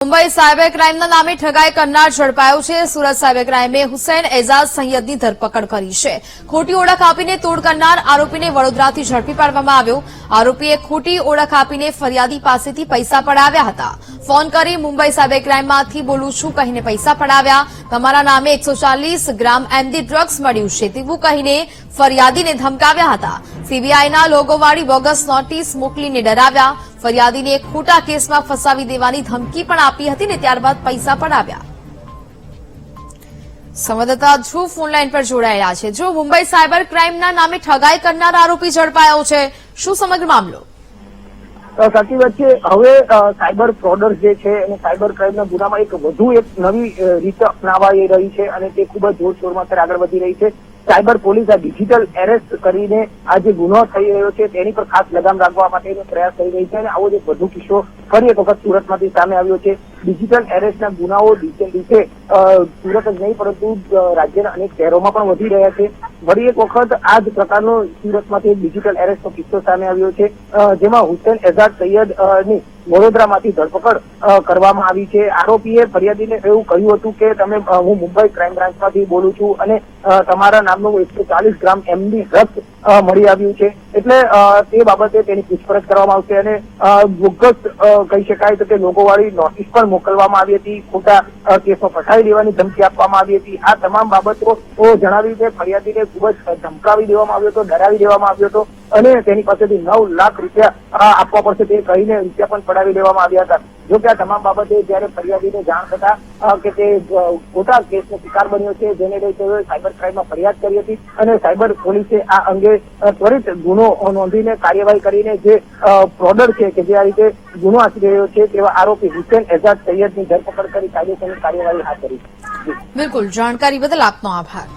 Mumbai cyber ક્રાઇમના નામે ઠગાઈ કરનાર ઝડપાયો છે. સુરત સાયબર ક્રાઇમે હુસૈન એઝાઝ સૈયદની ધરપકડ કરી છે. ખોટી ઓળખ આપીને તોડ કરનાર આરોપીને વડોદરાથી ઝડપી પાડવામાં આવ્યો. આરોપીએ ખોટી ઓળખ આપીને ફરિયાદી પાસેથી પૈસા પડાવ્યા હતા. ફોન કરી મુંબઈ સાયબર ક્રાઇમમાંથી બોલું છું, કહીને પૈસા પડાવ્યા. તમારા નામે એકસો ગ્રામ એમડી ડ્રગ્સ મળ્યું છે તેવું કહીને ફરિયાદીને ધમકાવ્યા હતા. સીબીઆઈના લોગોવાળી બોગસ નોટિસ મોકલીને ડરાવ્યા. ફરિયાદીને ખોટા કેસમાં ફસાવી દેવાની ધમકી પણ આપી હતી ને ત્યારબાદ પૈસા પડાવ્યા સંવાદદાતા ધ્રુવ ફોનલાઈન પર જોડાયેલા છે. જો મુંબઈ સાયબર ક્રાઇમના નામે ઠગાઈ કરનાર આરોપી ઝડપાયો છે, શું સમગ્ર મામલો? સાચી વાત છે. હવે સાયબર ફ્રોડર્સ જે છે અને સાયબર ક્રાઇમના ગુનામાં એક વધુ એક નવી રીત અપનાવાઈ રહી છે અને તે ખૂબ જ જોરશોરમાં અત્યારે આગળ વધી રહી છે. સાયબર પોલીસ આ ડિજિટલ એરેસ્ટ કરીને આ જે ગુનો થઈ રહ્યો છે, તેની પર ખાસ લગામ રાખવા માટેનો પ્રયાસ થઈ રહી છે અને આવો જે વધુ કિસ્સો ફરી એક વખત સુરતમાંથી સામે આવ્યો છે. ડિજિટલ એરેસ્ટના ગુનાઓ દિવસે દિવસે સુરત જ નહીં, પરંતુ રાજ્યના અનેક શહેરોમાં પણ વધી રહ્યા છે. ફરી એક વખત આ જ પ્રકારનો સુરતમાંથી એક ડિજિટલ એરેસ્ટનો કિસ્સો સામે આવ્યો છે. જેમાં હુસેન એઝાદ સૈયદની વડોદરામાંથી ધરપકડ કરવામાં આવી છે. આરોપીએ ફરિયાદીને એવું કહ્યું હતું કે, તમે હું મુંબઈ ક્રાઇમ બ્રાન્ચમાંથી બોલું છું અને તમારા નામનું એકસો ચાલીસ ગ્રામ એમડી ડ્રગ્સ મળી આવ્યું છે. એટલે તે બાબતે તેની પૂછપરછ કરવામાં આવશે અને બોગસ કહી શકાય તો કે લોકોવાળી નોટિસ પણ મોકલવામાં આવી હતી. ખોટા કેસો ફસાવી દેવાની ધમકી આપવામાં આવી હતી. આ તમામ બાબતો જણાવી છે ફરિયાદીને ખૂબ જ ધમકાવી દેવામાં આવ્યો હતો, ડરાવી દેવામાં આવ્યો હતો અને તેની પાસેથી નવ લાખ રૂપિયા આપવા પડશે તે કહીને રૂપિયા પણ પડાવી દેવામાં આવ્યા હતા. જો કે આ તમામ બાબતે જયારે ફરિયાદીને જાણ થતા કે તે ખોટા કેસનો શિકાર બન્યો છે, જેને લઈ તેઓએ સાયબર ક્રાઇમમાં ફરિયાદ કરી હતી અને સાયબર પોલીસે આ અંગે ત્વરિત ગુનો નોંધીને કાર્યવાહી કરીને જે ફ્રોડર છે કે જે આ રીતે ગુનો આચરી રહ્યો છે તેવા આરોપી હુસેન એઝાદ સૈયદની ધરપકડ કરી કાયદેસરની કાર્યવાહી હાથ ધરી બિલકુલ. જાણકારી બદલ આપનો આભાર.